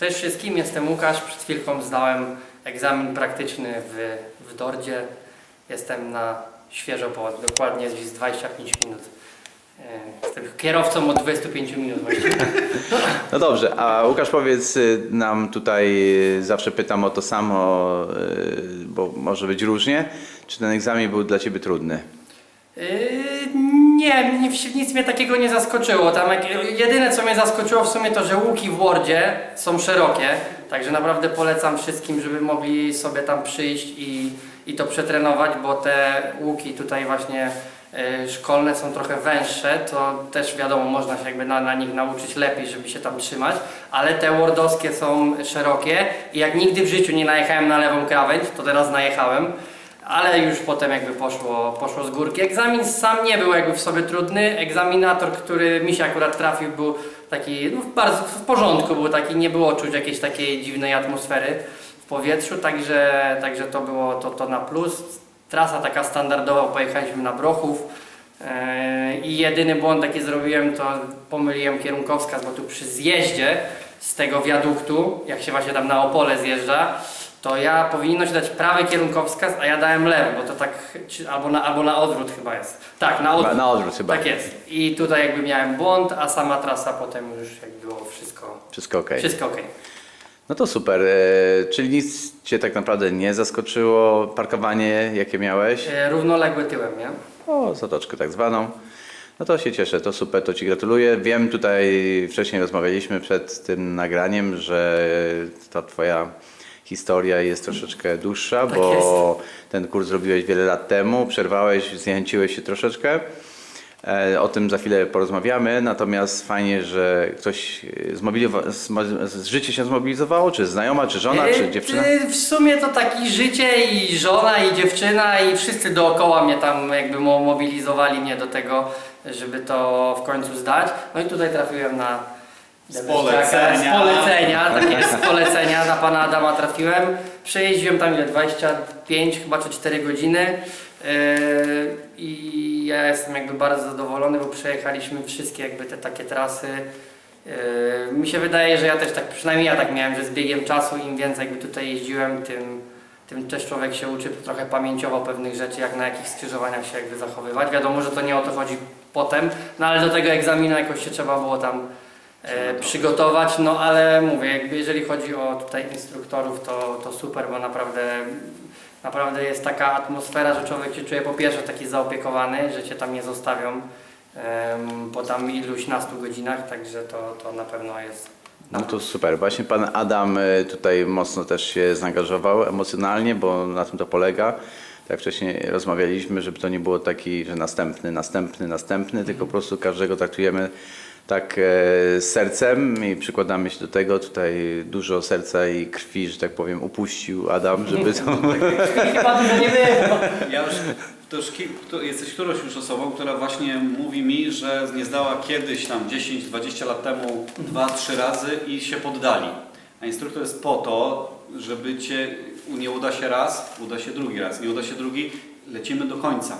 Cześć wszystkim, jestem Łukasz. Przed chwilką zdałem egzamin praktyczny w, w Dordzie. Jestem na świeżo po dokładnie gdzieś 25 minut. E, Jestem kierowcą od 25 minut właściwie. No dobrze, a Łukasz powiedz y, nam tutaj, y, zawsze pytam o to samo, y, bo może być różnie. Czy ten egzamin był dla Ciebie trudny? Nie, nic, nic mnie takiego nie zaskoczyło. Tam jak, jedyne co mnie zaskoczyło w sumie to, że łuki w Wordzie są szerokie, także naprawdę polecam wszystkim, żeby mogli sobie tam przyjść i, i to przetrenować, bo te łuki tutaj właśnie yy, szkolne są trochę węższe, to też wiadomo, można się jakby na, na nich nauczyć lepiej, żeby się tam trzymać, ale te wordowskie są szerokie i jak nigdy w życiu nie najechałem na lewą krawędź, to teraz najechałem ale już potem jakby poszło, poszło z górki. Egzamin sam nie był jakby w sobie trudny. Egzaminator, który mi się akurat trafił, był taki no, bardzo w porządku, był taki, nie było czuć jakiejś takiej dziwnej atmosfery w powietrzu, także, także to było to, to na plus. Trasa taka standardowa, pojechaliśmy na Brochów. Yy, I jedyny błąd jaki zrobiłem, to pomyliłem kierunkowskaz, bo tu przy zjeździe z tego wiaduktu, jak się właśnie tam na Opole zjeżdża, to ja powinno się dać prawy kierunkowskaz, a ja dałem lewy, bo to tak, czy, albo, na, albo na odwrót chyba jest. Tak, na odwrót. Na odwrót chyba. Tak jest. I tutaj jakby miałem błąd, a sama trasa potem już jak było wszystko, Wszystko ok. wszystko ok. No to super. e, Czyli nic Cię tak naprawdę nie zaskoczyło? Parkowanie jakie miałeś? E, Równoległy tyłem, nie? O, zatoczkę tak zwaną. No to się cieszę, to super, to Ci gratuluję. Wiem, tutaj wcześniej rozmawialiśmy przed tym nagraniem, że ta Twoja historia jest troszeczkę dłuższa, Tak bo ten kurs zrobiłeś wiele lat temu, przerwałeś, zniechęciłeś się troszeczkę. E, O tym za chwilę porozmawiamy, natomiast fajnie, że ktoś e, z życie się zmobilizowało, czy znajoma, czy żona, E, czy dziewczyna? e, W sumie to taki życie i żona i dziewczyna i wszyscy dookoła mnie tam jakby mo- mobilizowali mnie do tego, żeby to w końcu zdać. No i tutaj trafiłem na Z polecenia. Z polecenia, tak jest, z polecenia na pana Adama trafiłem. Przejeździłem tam ile? 25 chyba czy 4 godziny. Yy, I ja jestem jakby bardzo zadowolony, bo przejechaliśmy wszystkie jakby te takie trasy. Yy, Mi się wydaje, że ja też tak, przynajmniej ja tak miałem, że z biegiem czasu im więcej jakby tutaj jeździłem, tym, tym też człowiek się uczy trochę pamięciowo pewnych rzeczy, jak na jakich skrzyżowaniach się jakby zachowywać. Wiadomo, że to nie o to chodzi potem, no ale do tego egzaminu jakoś się trzeba było tam e, przygotować, no ale mówię, jakby jeżeli chodzi o tutaj instruktorów, to, to super, bo naprawdę naprawdę jest taka atmosfera, że człowiek się czuje po pierwsze taki zaopiekowany, że cię tam nie zostawią po tam iluś nastu godzinach, także to, to na pewno jest No to super. Właśnie pan Adam y, tutaj mocno też się zaangażował emocjonalnie, bo na tym to polega. Tak wcześniej rozmawialiśmy, żeby to nie było taki, że następny, następny, następny, tylko po prostu każdego traktujemy tak e, z sercem i przykładamy się do tego. Tutaj dużo serca i krwi, że tak powiem, upuścił Adam, żeby to... chyba dużo nie było. Ja już, to już ki- to jesteś którąś już osobą, która właśnie mówi mi, że nie zdała kiedyś tam 10-20 lat temu dwa, trzy razy i się poddali. A instruktor jest po to, żeby cię, nie uda się raz, uda się drugi raz, nie uda się drugi, lecimy do końca.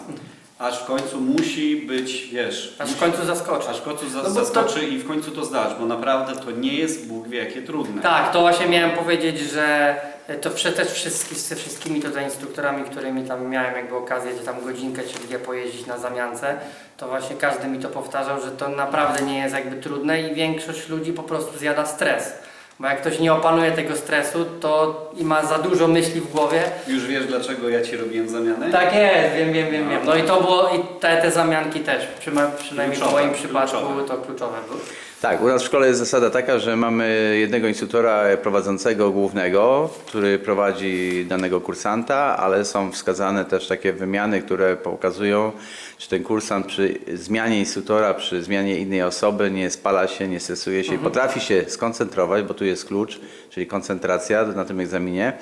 Aż w końcu musi być, wiesz, Aż w musi- końcu zaskoczy. aż w końcu za, No bo to- zaskoczy i w końcu to zdasz, bo naprawdę to nie jest Bóg wie jakie trudne. Tak, to właśnie miałem powiedzieć, że to prze- też wszystkich, ze wszystkimi tutaj instruktorami, którymi tam miałem jakby okazję gdzie tam godzinkę czy dwie pojeździć na zamiance, to właśnie każdy mi to powtarzał, że to naprawdę nie jest jakby trudne i większość ludzi po prostu zjada stres. Bo jak ktoś nie opanuje tego stresu, to i ma za dużo myśli w głowie. Już wiesz dlaczego ja ci robiłem zamianę? Tak jest, wiem, wiem, wiem, wiem. No i to było, i te, te zamianki też, przyma- przynajmniej w Kluczowe, moim przypadku kluczowe. to kluczowe były. Tak, u nas w szkole jest zasada taka, że mamy jednego instruktora prowadzącego głównego, który prowadzi danego kursanta, ale są wskazane też takie wymiany, które pokazują, czy ten kursant przy zmianie instruktora, przy zmianie innej osoby nie spala się, nie stresuje się i potrafi się skoncentrować, bo tu jest klucz, czyli koncentracja na tym egzaminie.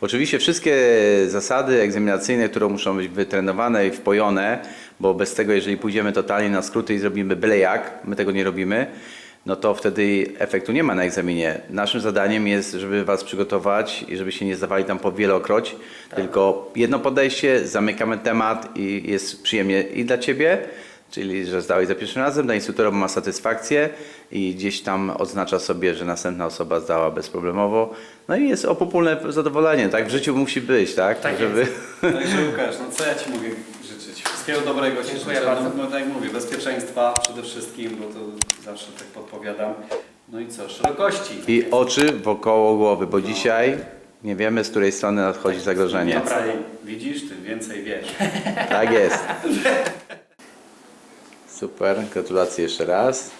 Oczywiście wszystkie zasady egzaminacyjne, które muszą być wytrenowane i wpojone, bo bez tego, jeżeli pójdziemy totalnie na skróty i zrobimy byle jak, my tego nie robimy, no to wtedy efektu nie ma na egzaminie. Naszym zadaniem jest, żeby Was przygotować i żebyście nie zdawali tam po wielokroć, tylko jedno podejście, zamykamy temat i jest przyjemnie i dla Ciebie, czyli że zdałeś za pierwszym razem, dla instruktora ma satysfakcję i gdzieś tam oznacza sobie, że następna osoba zdała bezproblemowo. No i jest opopólne zadowolenie, tak? W życiu musi być, tak? Tak Żeby... Także Łukasz, no co ja Ci mogę życzyć? Wszystkiego dobrego Ci Dziękuję życzę. bardzo. No, no tak jak mówię, bezpieczeństwa przede wszystkim, bo to zawsze tak podpowiadam. No i co, szerokości. I oczy wokoło głowy, bo dzisiaj nie wiemy, z której strony nadchodzi zagrożenie. Im więcej widzisz, tym więcej wiesz. Tak jest. Super, gratulacje jeszcze raz.